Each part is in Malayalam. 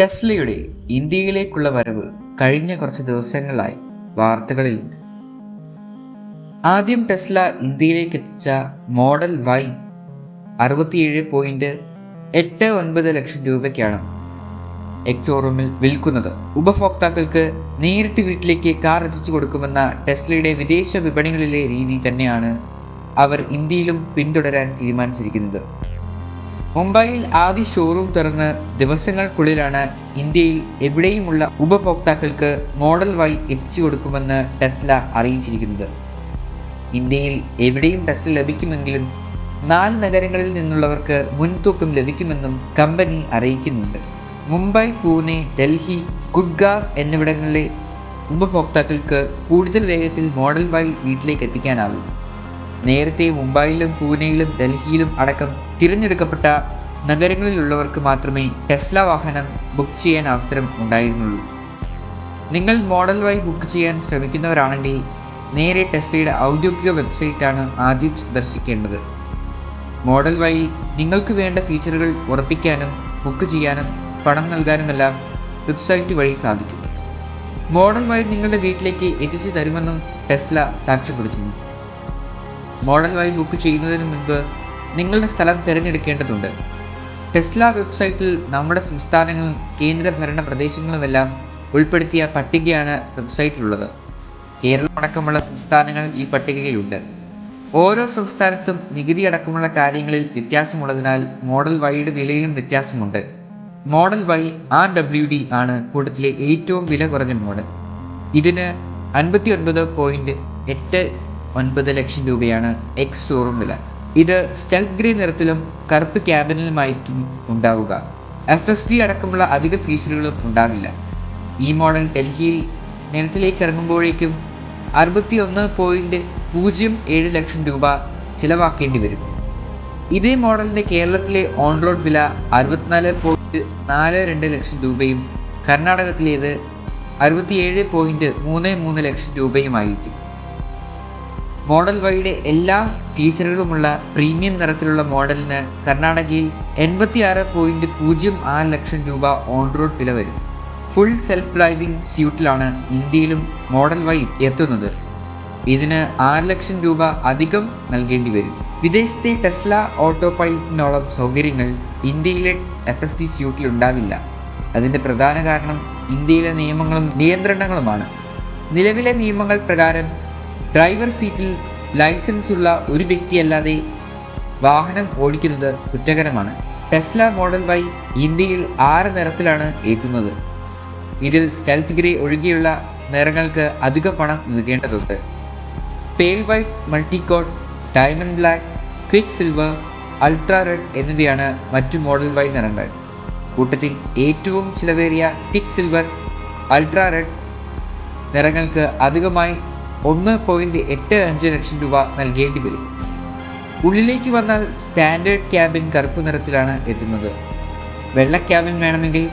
ടെസ്ലയുടെ ഇന്ത്യയിലേക്കുള്ള വരവ് കഴിഞ്ഞ കുറച്ച് ദിവസങ്ങളായി വാർത്തകളിൽ. ആദ്യം ടെസ്ല ഇന്ത്യയിലേക്ക് എത്തിച്ച മോഡൽ വൈ അറുപത്തിയേഴ് പോയിന്റ് എട്ട് ഒൻപത് ലക്ഷം രൂപയ്ക്കാണ് എക്സോറൂമിൽ വിൽക്കുന്നത്. ഉപഭോക്താക്കൾക്ക് നേരിട്ട് വീട്ടിലേക്ക് കാർ എത്തിച്ചു കൊടുക്കുമെന്ന ടെസ്ലയുടെ വിദേശ വിപണികളിലെ രീതി തന്നെയാണ് അവർ ഇന്ത്യയിലും പിന്തുടരാൻ തീരുമാനിച്ചിരിക്കുന്നത്. മുംബൈയിൽ ആദ്യ ഷോറൂം തുറന്ന് ദിവസങ്ങൾക്കുള്ളിലാണ് ഇന്ത്യയിൽ എവിടെയുമുള്ള ഉപഭോക്താക്കൾക്ക് മോഡൽ വൈ എത്തിച്ചു കൊടുക്കുമെന്ന് ടെസ്ല അറിയിച്ചിരിക്കുന്നത്. ഇന്ത്യയിൽ എവിടെയും ടെസ്ല ലഭിക്കുമെങ്കിലും നാല് നഗരങ്ങളിൽ നിന്നുള്ളവർക്ക് മുൻതൂക്കം ലഭിക്കുമെന്നും കമ്പനി അറിയിക്കുന്നുണ്ട്. മുംബൈ പൂനെ ഡൽഹി ഗുഡ്ഗാവ് എന്നിവിടങ്ങളിലെ ഉപഭോക്താക്കൾക്ക് കൂടുതൽ വേഗത്തിൽ മോഡൽ വൈ വീട്ടിലേക്ക് എത്തിക്കാനാവും നേരത്തെ മുംബൈയിലും പൂനെയിലും ഡൽഹിയിലും അടക്കം തിരഞ്ഞെടുക്കപ്പെട്ട നഗരങ്ങളിലുള്ളവർക്ക് മാത്രമേ ടെസ്ല വാഹനം ബുക്ക് ചെയ്യാൻ അവസരം ഉണ്ടായിരുന്നുള്ളൂ. നിങ്ങൾ മോഡൽ വൈ ബുക്ക് ചെയ്യാൻ ശ്രമിക്കുന്നവരാണെങ്കിൽ നേരെ ടെസ്ലയുടെ ഔദ്യോഗിക വെബ്സൈറ്റാണ് ആദ്യം സന്ദർശിക്കേണ്ടത്. മോഡൽ വഴി നിങ്ങൾക്ക് വേണ്ട ഫീച്ചറുകൾ ഉറപ്പിക്കാനും ബുക്ക് ചെയ്യാനും പണം നൽകാനുമെല്ലാം വെബ്സൈറ്റ് വഴി സാധിക്കും. മോഡൽ വഴി നിങ്ങളുടെ വീട്ടിലേക്ക് എത്തിച്ചു തരുമെന്നും ടെസ്ല സാക്ഷ്യപ്പെടുത്തുന്നു. വഴി ബുക്ക് ചെയ്യുന്നതിന് മുൻപ് നിങ്ങളുടെ സ്ഥലം തിരഞ്ഞെടുക്കേണ്ടതുണ്ട്. ടെസ്ല വെബ്സൈറ്റിൽ നമ്മുടെ സംസ്ഥാനങ്ങളും കേന്ദ്രഭരണ പ്രദേശങ്ങളുമെല്ലാം ഉൾപ്പെടുത്തിയ പട്ടികയാണ് വെബ്സൈറ്റിലുള്ളത്. കേരളം അടക്കമുള്ള സംസ്ഥാനങ്ങൾ ഈ പട്ടികയിലുണ്ട് ഓരോ സംസ്ഥാനത്തും നികുതി അടക്കമുള്ള കാര്യങ്ങളിൽ വ്യത്യാസമുള്ളതിനാൽ മോഡൽ വൈയുടെ വിലയിലും വ്യത്യാസമുണ്ട്. Model Y R W D ആണ് കൂട്ടത്തിലെ ഏറ്റവും വില കുറഞ്ഞ മോഡൽ. ഇതിന് അൻപത്തി ഒൻപത് പോയിന്റ് എട്ട് ഒൻപത് ലക്ഷം രൂപയാണ് എക്സ് ഷോറൂം വില. ഇത് സ്റ്റെൽത്ത് ഗ്രേ നിറത്തിലും കറുപ്പ് ക്യാബിനിലുമായിരിക്കും ഉണ്ടാവുക. എഫ് എസ് ഡി അടക്കമുള്ള അധിക ഫീച്ചറുകളും ഉണ്ടാവില്ല. ഈ മോഡൽ ഡൽഹിയിൽ നിരത്തിലേക്ക് ഇറങ്ങുമ്പോഴേക്കും അറുപത്തി ഒന്ന് പോയിന്റ് പൂജ്യം ഏഴ് ലക്ഷം രൂപ ചിലവാക്കേണ്ടി വരും. ഇതേ മോഡലിന്റെ കേരളത്തിലെ ഓൺ റോഡ് വില അറുപത്തിനാല് പോയിന്റ് നാല് രണ്ട് ലക്ഷം രൂപയും കർണാടകത്തിലേത് അറുപത്തിയേഴ് പോയിന്റ് മൂന്ന് മൂന്ന് ലക്ഷം രൂപയുമായിരിക്കും. മോഡൽ വൈയുടെ എല്ലാ ഫീച്ചറുകളുമുള്ള പ്രീമിയം നിറത്തിലുള്ള മോഡലിന് കർണാടകയിൽ എൺപത്തി ആറ് പോയിന്റ് പൂജ്യം ആറ് ലക്ഷം രൂപ ഓൺ റോഡ് വില വരും. ഫുൾ സെൽഫ് ഡ്രൈവിംഗ് സ്യൂട്ടിലാണ് ഇന്ത്യയിലും മോഡൽ വൈ എത്തുന്നത്. ഇതിന് ആറ് ലക്ഷം രൂപ അധികം നൽകേണ്ടി വരും. വിദേശത്തെ ടെസ്ല ഓട്ടോ പൈലറ്റിനോളം സൗകര്യങ്ങൾ ഇന്ത്യയിലെ എഫ് എസ് ഡി സ്യൂട്ടിൽ ഉണ്ടാവില്ല. അതിന്റെ പ്രധാന കാരണം ഇന്ത്യയിലെ നിയമങ്ങളും നിയന്ത്രണങ്ങളുമാണ്. നിലവിലെ നിയമങ്ങൾ പ്രകാരം ഡ്രൈവർ സീറ്റിൽ ലൈസൻസ് ഉള്ള ഒരു വ്യക്തിയല്ലാതെ വാഹനം ഓടിക്കുന്നത് കുറ്റകരമാണ്. ടെസ്ല മോഡൽ വൈ ഇന്ത്യയിൽ ആറ് നിറത്തിലാണ് എത്തുന്നത്. ഇതിൽ സ്റ്റെൽത്ത് ഗ്രേ ഒഴികെയുള്ള നിറങ്ങൾക്ക് അധിക പണം നൽകേണ്ടതുണ്ട്. Pale white multicoat diamond black quick silver ultra red എന്നിവയാണ് മറ്റു മോഡൽ വൈ നിറങ്ങൾ. കൂട്ടത്തിൽ ഏറ്റവും ചിലവേറിയ ക്വിക്ക് സിൽവർ അൾട്രാ റെഡ് നിറങ്ങൾക്ക് അധികമായി ഒന്ന് പോയിന്റ് എട്ട് അഞ്ച് ലക്ഷം രൂപ നൽകേണ്ടി വരും. ഉള്ളിലേക്ക് വന്നാൽ സ്റ്റാൻഡേർഡ് ക്യാബിൻ കറുപ്പ് നിറത്തിലാണ് എത്തുന്നത്. വെള്ള ക്യാബിൻ വേണമെങ്കിൽ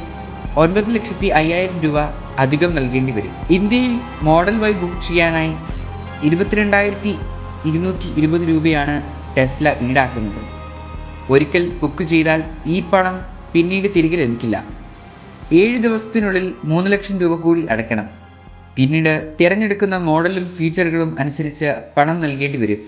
ഒൻപത് ലക്ഷത്തി അയ്യായിരം രൂപ അധികം നൽകേണ്ടി വരും. ഇന്ത്യയിൽ മോഡൽ വൈ ബുക്ക് ചെയ്യാനായി ഇരുപത്തിരണ്ടായിരത്തി ഇരുന്നൂറ്റി ഇരുപത് രൂപയാണ് ടെസ്ല ഈടാക്കുന്നത്. ഒരിക്കൽ ബുക്ക് ചെയ്താൽ ഈ പണം പിന്നീട് തിരികെ ലഭിക്കില്ല. ഏഴ് ദിവസത്തിനുള്ളിൽ മൂന്ന് ലക്ഷം രൂപ കൂടി അടയ്ക്കണം. പിന്നീട് തിരഞ്ഞെടുക്കുന്ന മോഡലും ഫീച്ചറുകളും അനുസരിച്ച് പണം നൽകേണ്ടി വരും.